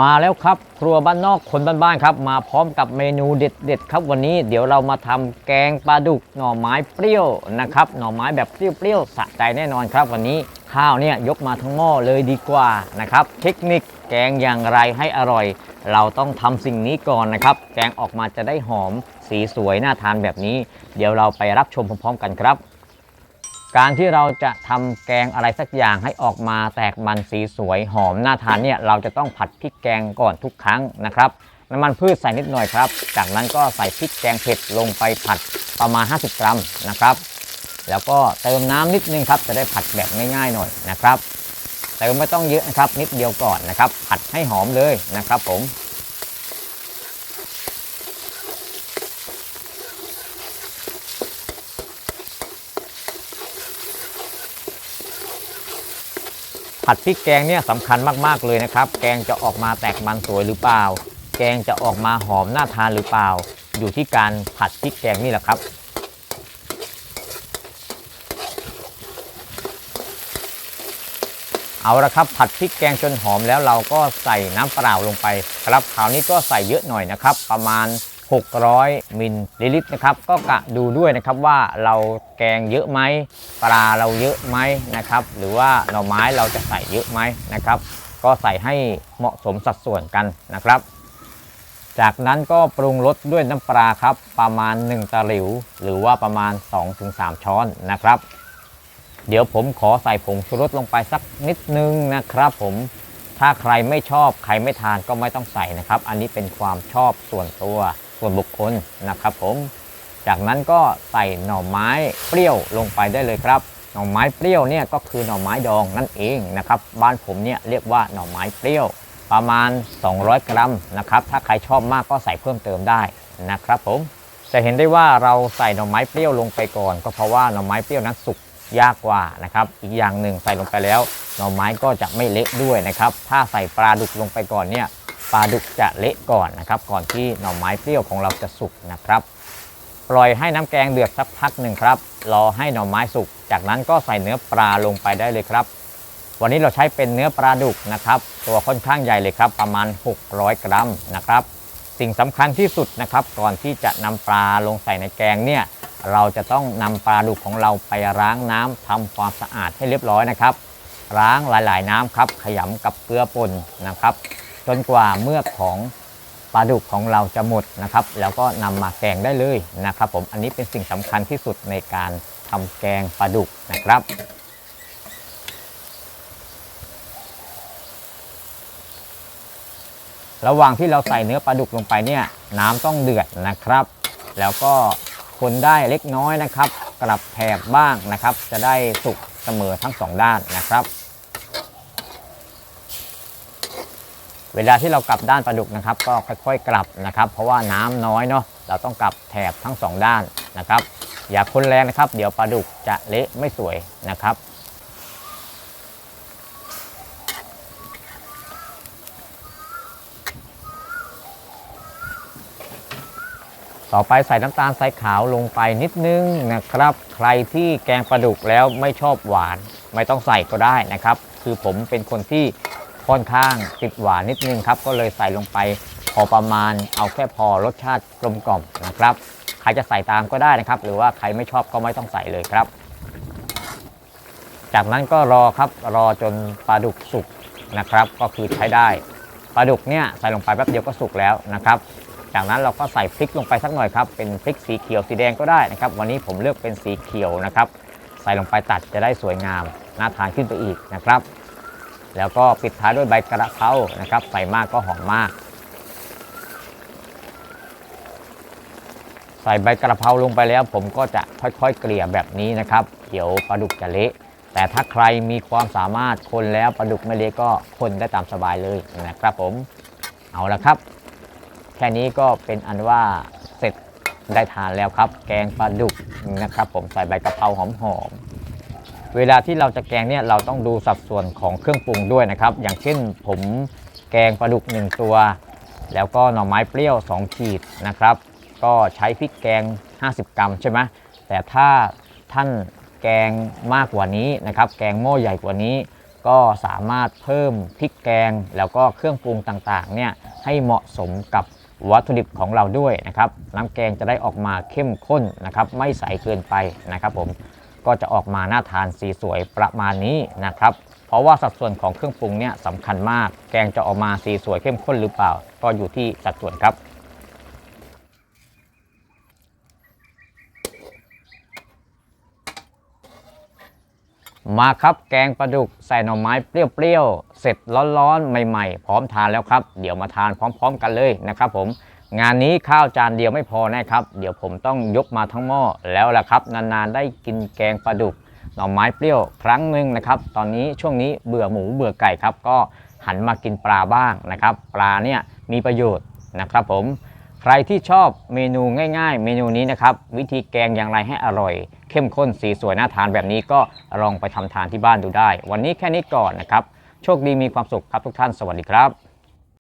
มาแล้วครับครัวบ้านนอกคนบ้านๆครับ มาพร้อมกับเมนูเด็ดๆครับวันนี้เดี๋ยวเรามาทำแกงปลาดุกหน่อไม้เปรี้ยวนะครับหน่อไม้แบบเปรี้ยวๆสะใจแน่นอนครับ วันนี้ข้าวเนี่ยยกมาทั้งหม้อเลยดีกว่านะครับ เทคนิคแกงอย่างไรให้อร่อย เราต้องทำสิ่งนี้ก่อนนะครับ แกงออกมาจะได้หอมสีสวยน่าทานแบบนี้ เดี๋ยวเราไปรับชมพร้อมๆ กันครับ การที่เราจะทำแกงอะไรสักอย่างให้ออกมาแตกมันสีสวยหอมน่าทานเนี่ยเราจะต้องผัดพริกแกงก่อนทุกครั้งนะครับน้ำมันพืชใส่นิดหน่อยครับ จากนั้นก็ใส่พริกแกงเผ็ดลงไปผัดประมาณ 50 กรัมนะครับ แล้วก็เติมน้ำนิดนึงครับจะได้ผัดแบบง่ายๆหน่อยนะครับเติมไม่ต้องเยอะนะครับนิดเดียวก่อนนะครับ ผัดให้หอมเลยนะครับผม ผัดพริกแกงเนี่ยสำคัญมากๆเลยนะครับ แกงจะออกมาแตกมันสวยหรือเปล่า แกงจะออกมาหอมน่าทานหรือเปล่า อยู่ที่การผัดพริกแกงนี่แหละครับเอาละครับผัดพริกแกงจนหอมแล้วเราก็ใส่น้ำเปล่าลงไป ครับคราวนี้ก็ใส่เยอะหน่อยนะครับ ประมาณ 600 มิลลิลิตรนะครับ ก็กะดูด้วยนะครับว่าเราแกงเยอะไหมปลาเราเยอะไหมนะครับ หรือว่าหน่อไม้เราจะใส่เยอะไหมนะครับ ก็ใส่ให้เหมาะสมสัดส่วนกันนะครับ จากนั้นก็ปรุงรสด้วยน้ำปลาครับ ประมาณ 1ตะหลิว หรือว่าประมาณ 2-3 ช้อนนะครับ เดี๋ยวผมขอใส่ผงชูรสลงไปสักนิดนึงนะครับ ผมถ้าใครไม่ชอบใครไม่ทานก็ไม่ต้องใส่นะครับ อันนี้เป็นความชอบส่วนตัว ส่วนบุคคลนะครับผมจากนั้นก็ใส่หน่อไม้เปรี้ยวลงไปได้เลยครับ หน่อไม้เปรี้ยวเนี่ยก็คือหน่อไม้ดองนั่นเองนะครับ บ้านผมเนี่ยเรียกว่าหน่อไม้เปรี้ยว ประมาณ 200 กรัมนะครับ ถ้าใครชอบมากก็ใส่เพิ่มเติมได้นะครับผม จะเห็นได้ว่าเราใส่หน่อไม้เปรี้ยวลงไปก่อน ก็เพราะว่าหน่อไม้เปรี้ยวนั้นสุกยากกว่านะครับ อีกอย่างหนึ่งใส่ลงไปแล้ว หน่อไม้ก็จะไม่เละด้วยนะครับ ถ้าใส่ปลาดุกลงไปก่อนเนี่ย ปลาดุกจะเละก่อนนะครับ ก่อนที่หน่อไม้เปรี้ยวของเราจะสุกนะครับ ปล่อยให้น้ำแกงเดือดสักพักหนึ่งครับรอให้หน่อไม้สุก จากนั้นก็ใส่เนื้อปลาลงไปได้เลยครับ วันนี้เราใช้เป็นเนื้อปลาดุกนะครับ ตัวค่อนข้างใหญ่เลยครับ ประมาณ 600 กรัมนะครับ สิ่งสำคัญที่สุดนะครับ ก่อนที่จะนำปลาลงใส่ในแกงเนี่ยเราจะต้องนำปลาดุกของเราไปล้างน้ำทำความสะอาดให้เรียบร้อยนะครับล้างหลาย ๆ น้ำครับขยำกับเกลือป่นนะครับ จนกว่าเมือกของปลาดุกของเราจะหมดนะครับ แล้วก็นำมาแกงได้เลยนะครับผมอันนี้เป็นสิ่งสำคัญที่สุดในการทำแกงปลาดุกนะครับ ระหว่างที่เราใส่เนื้อปลาดุกลงไปเนี่ยน้ำต้องเดือดนะครับ แล้วก็คนได้เล็กน้อยนะครับ กลับแถบบ้างนะครับ จะได้สุกเสมอทั้งสองด้านนะครับ เวลาที่เรากลับด้านปลาดุกนะครับ ก็ค่อยๆกลับนะครับ เพราะว่าน้ำน้อยเนาะเราต้องกลับแถบทั้งสองด้านนะครับ อย่าคนแรงนะครับ เดี๋ยวปลาดุกจะเละไม่สวยนะครับต่อไปใส่น้ำตาลทรายขาวลงไปนิดนึงนะครับ ใครที่แกงปลาดุกแล้วไม่ชอบหวาน ไม่ต้องใส่ก็ได้นะครับ คือผมเป็นคนที่ ค่อนข้างติดหวานนิดนึงครับก็เลยใส่ลงไปพอประมาณเอาแค่พอรสชาติกลมกล่อมนะครับใครจะใส่ตามก็ได้นะครับ หรือว่าใครไม่ชอบก็ไม่ต้องใส่เลยครับ จากนั้นก็รอครับรอจนปลาดุกสุกนะครับ ก็คือใช้ได้ปลาดุกเนี่ยใส่ลงไปแป๊บเดียวก็สุกแล้วนะครับจากนั้นเราก็ใส่พริกลงไปสักหน่อยครับเป็นพริกสีเขียวสีแดงก็ได้นะครับ วันนี้ผมเลือกเป็นสีเขียวนะครับ ใส่ลงไปตัดจะได้สวยงามน่าทานขึ้นไปอีกนะครับ แล้วก็ปิดท้ายด้วยใบกระเพรานะครับใส่มากก็หอมมาก ใส่ใบกระเพราลงไปแล้ว ผมก็จะค่อยๆเกลี่ยแบบนี้นะครับเดี๋ยวปลาดุกจะเละแต่ถ้าใครมีความสามารถคนแล้วปลาดุกไม่เละก็คนได้ตามสบายเลยนะครับผมเอาละครับ แค่นี้ก็เป็นอันว่าเสร็จได้ทานแล้วครับ แกงปลาดุกนะครับ ผมใส่ใบกะเพราหอมๆ เวลาที่เราจะแกงเนี่ยเราต้องดูสัดส่วนของเครื่องปรุงด้วยนะครับ อย่างเช่นผมแกงปลาดุก 1 ตัว แล้วก็หน่อไม้เปรี้ยว 2 ขีดนะครับ ก็ใช้พริกแกง 50 กรัมใช่ไหมแต่ถ้าท่านแกงมากกว่านี้นะครับ แกงหม้อใหญ่กว่านี้ ก็สามารถเพิ่มพริกแกง แล้วก็เครื่องปรุงต่างๆเนี่ยให้เหมาะสมกับวัตถุดิบของเราด้วยนะครับ น้ำแกงจะได้ออกมาเข้มข้นนะครับ ไม่ใสเกินไปนะครับผม ก็จะออกมาน่าทานสีสวยประมาณนี้นะครับ เพราะว่าสัดส่วนของเครื่องปรุงเนี่ยสำคัญมาก แกงจะออกมาสีสวยเข้มข้นหรือเปล่า ก็อยู่ที่สัดส่วนครับมาครับแกงปลาดุกใส่หน่อไม้เปรี้ยวๆ เสร็จร้อนๆ ใหม่ๆ พร้อมทานแล้วครับ เดี๋ยวมาทานพร้อม ๆ กันเลยนะครับผม งานนี้ข้าวจานเดียวไม่พอแน่ครับ เดี๋ยวผมต้องยกมาทั้งหม้อแล้วล่ะครับ นานๆได้กินแกงปลาดุกหน่อไม้เปรี้ยวครั้งหนึ่งนะครับ ตอนนี้ช่วงนี้เบื่อหมูเบื่อไก่ครับ ก็หันมากินปลาบ้างนะครับ ปลาเนี่ยมีประโยชน์นะครับ ผมใครที่ชอบเมนูง่าย ๆ เมนูนี้นะครับ วิธีแกงอย่างไรให้อร่อย เข้มข้นสีสวยน่าทานแบบนี้ก็ลองไปทำทานที่บ้านดูได้ วันนี้แค่นี้ก่อนนะครับ โชคดีมีความสุขครับทุกท่านสวัสดีครับ